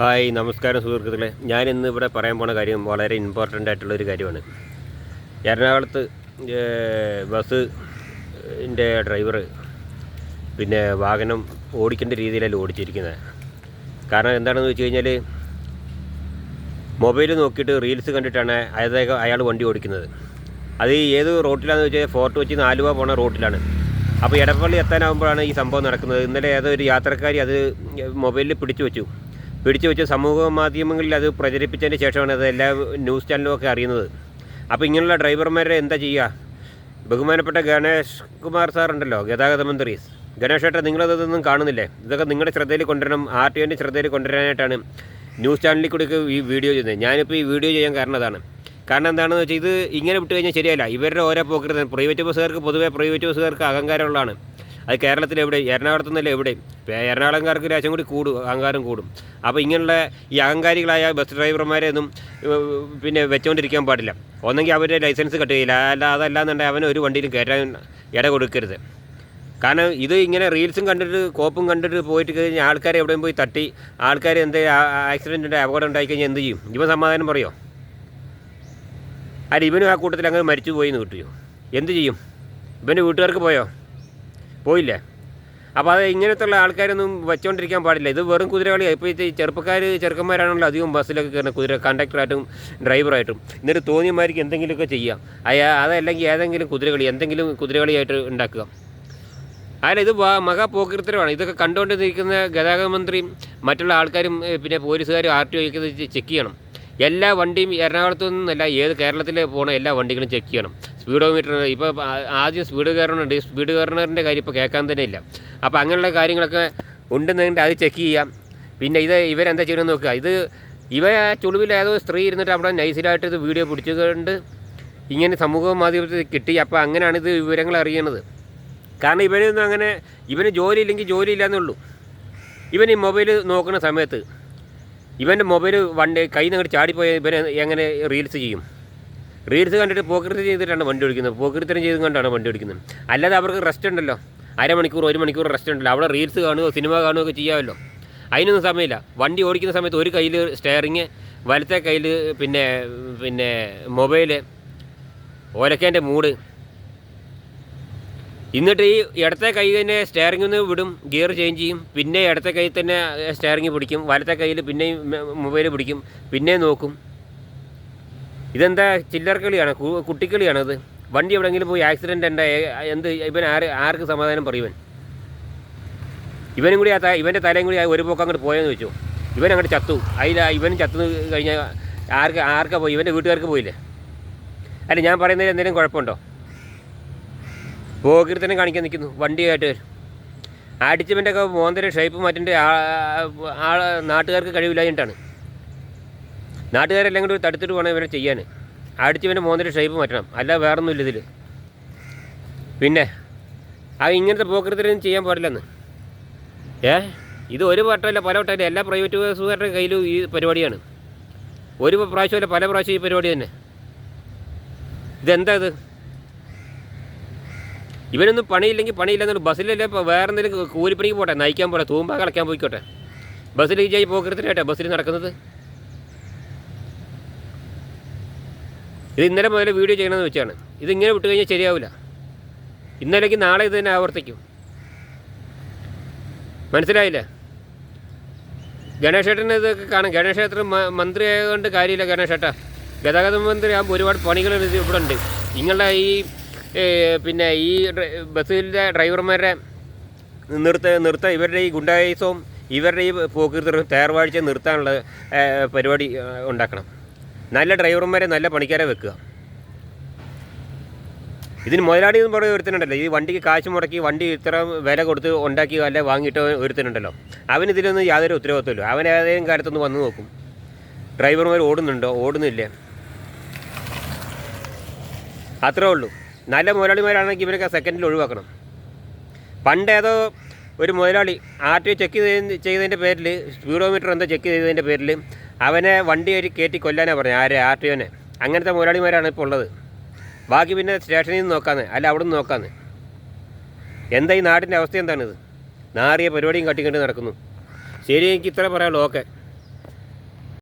Hi നമസ്കാരം സുഹൃത്തുക്കളെ. ഞാൻ ഇന്ന് ഇവിടെ പറയാൻ പോണ കാര്യം വളരെ ഇമ്പോർട്ടന്റ് ആയിട്ടുള്ള ഒരു കാര്യമാണ്. എറണാകുളത്ത് ഏർ, ബസ് ന്റെ ഡ്രൈവർ പിന്നെ വാഹനം ഓടിക്കേണ്ട രീതിയിലല്ല ഓടിച്ചിരിക്കുന്നത് കാരണം എന്താണെന്ന് വെച്ച് കഴിഞ്ഞാൽ മൊബൈൽ നോക്കിയിട്ട് റീൽസ് കണ്ടിട്ടാണ് അതായത് അയാൾ വണ്ടി ഓടിക്കുന്നത്. അത് ഏത് റോട്ടിലാണെന്ന് വെച്ചാൽ ഫോർട്ട് വെച്ച് ആലുവ പോണ റോട്ടിലാണ്. അപ്പോൾ എടപ്പള്ളി എത്താനാകുമ്പോഴാണ് ഈ സംഭവം നടക്കുന്നത്. ഇന്നലെ ഏതോ ഒരു യാത്രക്കാരി അത് മൊബൈലിൽ പിടിച്ചു വെച്ചു. പിടിച്ചു വെച്ച് സമൂഹ മാധ്യമങ്ങളിൽ അത് പ്രചരിപ്പിച്ചതിന് ശേഷമാണ് അത് എല്ലാ ന്യൂസ് ചാനലും ഒക്കെ അറിയുന്നത്. അപ്പോൾ ഇങ്ങനെയുള്ള ഡ്രൈവർമാരെ എന്താ ചെയ്യുക? ബഹുമാനപ്പെട്ട ഗണേഷ് കുമാർ സാറുണ്ടല്ലോ ഗതാഗത മന്ത്രി. ഗണേഷ് ഏട്ടാ നിങ്ങളതൊന്നും കാണുന്നില്ലേ? ഇതൊക്കെ നിങ്ങളുടെ ശ്രദ്ധയിൽ കൊണ്ടുവരണം ആർ ടി ഒന്റെ ശ്രദ്ധയിൽ കൊണ്ടുവരാനായിട്ടാണ് ന്യൂസ് ചാനലിൽ കൂടി ഈ വീഡിയോ ചെയ്യുന്നത്. ഞാനിപ്പോൾ ഈ വീഡിയോ ചെയ്യാൻ കാരണം അതാണ്. കാരണം എന്താണെന്ന് വെച്ചാൽ ഇത് ഇങ്ങനെ വിട്ട് കഴിഞ്ഞാൽ ശരിയല്ല. ഇവരുടെ ഓരോ പോക്കരുത് പ്രൈവറ്റ് ബസ്സുകാർക്ക് പൊതുവേ പ്രൈവറ്റ് ബസ്സുകാർക്ക് അഹങ്കാരമുള്ളതാണ്. അത് കേരളത്തിൽ എവിടെ എറണാകുളത്ത് നിന്നല്ല എവിടെ എറണാകുളംകാർക്ക് രാജ്യം കൂടി കൂടും അഹങ്കാരം കൂടും. അപ്പോൾ ഇങ്ങനെയുള്ള ഈ അഹങ്കാരികളായ ബസ് ഡ്രൈവർമാരെ ഒന്നും പിന്നെ വെച്ചുകൊണ്ടിരിക്കാൻ പാടില്ല. ഒന്നെങ്കിൽ അവരുടെ ലൈസൻസ് കട്ടുകയില്ല അല്ല അതല്ലാന്നുണ്ടെങ്കിൽ അവന് ഒരു വണ്ടിയിലും കയറ്റാൻ ഇട കൊടുക്കരുത്. കാരണം ഇത് ഇങ്ങനെ റീൽസും കണ്ടിട്ട് കോപ്പും കണ്ടിട്ട് പോയിട്ട് കഴിഞ്ഞാൽ ആൾക്കാരെ എവിടെയും പോയി തട്ടി ആൾക്കാർ എന്ത് ആക്സിഡന്റിന്റെ അപകടം ഉണ്ടായി കഴിഞ്ഞാൽ എന്ത് ചെയ്യും? ഇവ സമാധാനം പറയോ? അല്ല ഇവനും ആ കൂട്ടത്തിൽ അങ്ങ് മരിച്ചു പോയി എന്ന് കിട്ടിയോ? എന്ത് ചെയ്യും? ഇവന്റെ വീട്ടുകാർക്ക് പോയോ? പോയില്ലേ? അപ്പോൾ അത് ഇങ്ങനത്തുള്ള ആൾക്കാരൊന്നും വെച്ചുകൊണ്ടിരിക്കാൻ പാടില്ല. ഇത് വെറും കുതിരകളിയാണ് ഇപ്പോൾ ഈ ചെറുപ്പക്കാർ ചെറുക്കന്മാരാണല്ലോ അധികം ബസ്സിലൊക്കെ കയറുന്നത് കുതിര കണ്ടക്ടറായിട്ടും ഡ്രൈവറായിട്ടും. എന്നിട്ട് തോന്നിയമാർക്ക് എന്തെങ്കിലുമൊക്കെ ചെയ്യാം. അയാ അതല്ലെങ്കിൽ ഏതെങ്കിലും കുതിരകളി എന്തെങ്കിലും കുതിരകളിയായിട്ട് ഉണ്ടാക്കുക. അതിൽ ഇത് മഹാ ഇതൊക്കെ കണ്ടുകൊണ്ട് നിൽക്കുന്ന ഗതാഗത മന്ത്രിയും മറ്റുള്ള ആൾക്കാരും പിന്നെ പോലീസുകാരും ആർ ടി ഒക്കെ ചെക്ക് ചെയ്യണം. എല്ലാ വണ്ടിയും എറണാകുളത്തു നിന്നല്ല ഏത് കേരളത്തിൽ പോണ എല്ലാ വണ്ടികളും ചെക്ക് ചെയ്യണം. സ്പീഡോമീറ്റർ ഇപ്പോൾ ആദ്യം സ്പീഡ് കയറണുണ്ട്. ഈ സ്പീഡ് കയറണറിന്റെ കാര്യം ഇപ്പോൾ കേൾക്കാൻ തന്നെ ഇല്ല. അപ്പോൾ അങ്ങനെയുള്ള കാര്യങ്ങളൊക്കെ ഉണ്ടെന്നുണ്ടെങ്കിൽ അത് ചെക്ക് ചെയ്യാം. പിന്നെ ഇത് ഇവരെന്താ ചെയ്യണമെന്ന് നോക്കുക. ഇത് ഇവ ചുളിവിൽ ഏതോ സ്ത്രീ ഇരുന്നിട്ട് അവിടെ നൈസിലായിട്ട് ഇത് വീഡിയോ പിടിച്ചുകൊണ്ട് ഇങ്ങനെ സമൂഹ മാധ്യമത്തിൽ കിട്ടി. അപ്പോൾ അങ്ങനെയാണ് ഇത് വിവരങ്ങൾ അറിയണത്. കാരണം ഇവനൊന്നും അങ്ങനെ ഇവന് ജോലി ഇല്ലെങ്കിൽ ജോലി ഇല്ലയെന്നേ ഉള്ളൂ. ഇവൻ ഈ മൊബൈൽ നോക്കുന്ന സമയത്ത് ഇവന്റെ മൊബൈൽ വണ്ടി കയ്യിൽ നിന്ന് അങ്ങോട്ട് ചാടിപ്പോയാൽ ഇവൻ എങ്ങനെ റീൽസ് ചെയ്യും? റീൽസ് കണ്ടിട്ട് പോക്കൃത്തി ചെയ്തിട്ടാണ് വണ്ടി ഓടിക്കുന്നത്. പോക്കൃത്തരം ചെയ്തും കൊണ്ടാണ് വണ്ടി ഓടിക്കുന്നത്. അല്ലാതെ അവർക്ക് റെസ്റ്റ് ഉണ്ടല്ലോ. അരമണിക്കൂർ ഒരു മണിക്കൂർ റെസ്റ്റ് ഉണ്ടല്ലോ. അവിടെ റീൽസ് കാണുകയോ സിനിമ കാണുകയോ ചെയ്യാമല്ലോ. അതിനൊന്നും സമയമില്ല. വണ്ടി ഓടിക്കുന്ന സമയത്ത് ഒരു കയ്യിൽ സ്റ്റെയറിങ് വലത്തെ കയ്യിൽ പിന്നെ പിന്നെ മൊബൈൽ ഓലക്കേന്റെ മൂട്. എന്നിട്ട് ഈ ഇടത്തെ കൈ തന്നെ സ്റ്റെയറിംഗ് ഒന്ന് വിടും ഗിയർ ചേഞ്ച് ചെയ്യും. പിന്നെ ഇടത്തെ കൈ തന്നെ സ്റ്റെയറിംഗ് പിടിക്കും. വലത്തെ കയ്യിൽ പിന്നെയും മൊബൈൽ പിടിക്കും. പിന്നെ നോക്കും. ഇതെന്താ ചില്ലറ കളിയാണ്? കു- കുട്ടിക്കളിയാണ് ഇത്? വണ്ടി എവിടെയെങ്കിലും പോയി ആക്സിഡന്റ് എന്താ? എന്ത് ഇവൻ ആര് ആർക്ക് സമാധാനം പറയുവൻ ഇവനും കൂടി ആ ഇവന്റെ തലയും കൂടി ഒരു പോക്കം അങ്ങോട്ട് പോയെന്ന് വെച്ചു ഇവൻ അങ്ങോട്ട് ചത്തു. അതിൽ ഇവനും ചത്തു കഴിഞ്ഞാൽ ആർക്ക് ആർക്കാ പോയി? ഇവന്റെ വീട്ടുകാർക്ക് പോയില്ലേ? അല്ല ഞാൻ പറയുന്നതിൽ എന്തെങ്കിലും കുഴപ്പമുണ്ടോ? പോകീർത്തനം കാണിക്കാൻ നിൽക്കുന്നു. വണ്ടിയായിട്ട് അടിച്ചവന്റെ ഒക്കെ മോന്തര ഷേപ്പ് മാറ്റിന്റെ ആ നാട്ടുകാർക്ക് കഴിവില്ലാഞ്ഞിട്ടാണ്. നാട്ടുകാരെല്ലാം കൂടി തടുത്തിട്ട് വേണം ഇവനെ ചെയ്യാൻ. അടിച്ച് ഇവന്റെ മോന്തിന്റെ ഷേപ്പ് മാറ്റണം. അല്ല വേറൊന്നുമില്ല ഇതിൽ പിന്നെ ആ ഇങ്ങനത്തെ പോക്കൃത്തിനും ചെയ്യാൻ പാടില്ലെന്ന്. ഏ? ഇത് ഒരു വട്ടമല്ല പല വട്ടമല്ല. എല്ലാ പ്രൈവറ്റ് ബസ്സുകാരുടെ കയ്യിലും ഈ പരിപാടിയാണ്. ഒരു പ്രാവശ്യമല്ല പല പ്രാവശ്യം ഈ പരിപാടി തന്നെ. ഇതെന്താ ഇത് ഇവനൊന്നും പണിയില്ലെങ്കിൽ പണിയില്ലെന്നുണ്ട് ബസ്സിലല്ലേ വേറെ എന്തെങ്കിലും കൂലിപ്പണിക്ക് പോട്ടെ? നയിക്കാൻ പോട്ടെ തൂമ്പ കളയ്ക്കാൻ പോയിക്കോട്ടെ? ബസ്സിൽ ഈ പോക്കരത്തിനായിട്ടെ ബസ്സിൽ നടക്കുന്നത്? ഇത് ഇന്നലെ മുതൽ വീഡിയോ ചെയ്യണമെന്ന് വെച്ചാണ്. ഇതിങ്ങനെ വിട്ട് കഴിഞ്ഞാൽ ശരിയാവില്ല. ഇന്നലേക്ക് നാളെ ഇത് തന്നെ ആവർത്തിക്കും. മനസ്സിലായില്ലേ? ഗണേശേട്ടന് ഇതൊക്കെ കാണും. ഗണേശേട്ടൻ മന്ത്രി ആയതുകൊണ്ട് കാര്യമില്ല ഗണേശേട്ടാ. ഗതാഗത മന്ത്രി ആകുമ്പോൾ ഒരുപാട് പണികൾ ഇവിടെ ഉണ്ട് നിങ്ങളുടെ ഈ പിന്നെ ഈ ബസ്സിലെ ഡ്രൈവർമാരുടെ നിർത്ത നിർത്ത ഇവരുടെ ഈ ഗുണ്ടായുസവും ഇവരുടെ ഈ പോക്കിരുത്തും തേർവാഴ്ച നിർത്താനുള്ള പരിപാടി ഉണ്ടാക്കണം. നല്ല ഡ്രൈവർമാരെ നല്ല പണിക്കാരെ വെക്കുക. ഇതിന് മുതലാളി എന്ന് പറയുന്ന ഒരുത്തനുണ്ടല്ലോ. ഈ വണ്ടിക്ക് കാശ് മുടക്കി വണ്ടി ഇത്ര വില കൊടുത്ത് ഉണ്ടാക്കി അല്ലെ വാങ്ങിയിട്ട് ഒരുത്തനുണ്ടല്ലോ. അവൻ ഇതിലൊന്നും യാതൊരു ഉത്തരവാദിത്വമില്ല. അവൻ ഏതെങ്കിലും കാലത്തൊന്ന് വന്ന് നോക്കും. ഡ്രൈവർമാർ ഓടുന്നുണ്ടോ? ഓടുന്നില്ല. അത്രേ ഉള്ളൂ. നല്ല മുതലാളിമാരാണെങ്കിൽ ഇവരൊക്കെ സെക്കൻഡിൽ ഒഴിവാക്കണം. പണ്ട് ഏതോ ഒരു മുതലാളി ആർ ടി ഒ ചെക്ക് ചെയ്തതിന്റെ പേരിൽ സ്പീഡോമീറ്റർ എന്തോ ചെക്ക് ചെയ്തതിന്റെ പേരിൽ അവനെ വണ്ടി ഒരു കയറ്റി കൊല്ലാനാണ് പറഞ്ഞത്. ആരെ? ആർ ടി ഒനെ. അങ്ങനത്തെ മുതലാളിമാരാണ് ഇപ്പോൾ ഉള്ളത്. ബാക്കി പിന്നെ സ്റ്റേഷനിൽ നിന്ന് നോക്കാന്ന്. അല്ല അവിടെ നിന്ന് നോക്കാന്ന്. എന്താ ഈ നാടിന്റെ അവസ്ഥ എന്താണിത്? നാറിയ പരിപാടിയും കട്ടിക്കണ്ട് നടക്കുന്നു. ശരി എനിക്ക് ഇത്ര പറയാനുള്ളൂ ഓക്കെ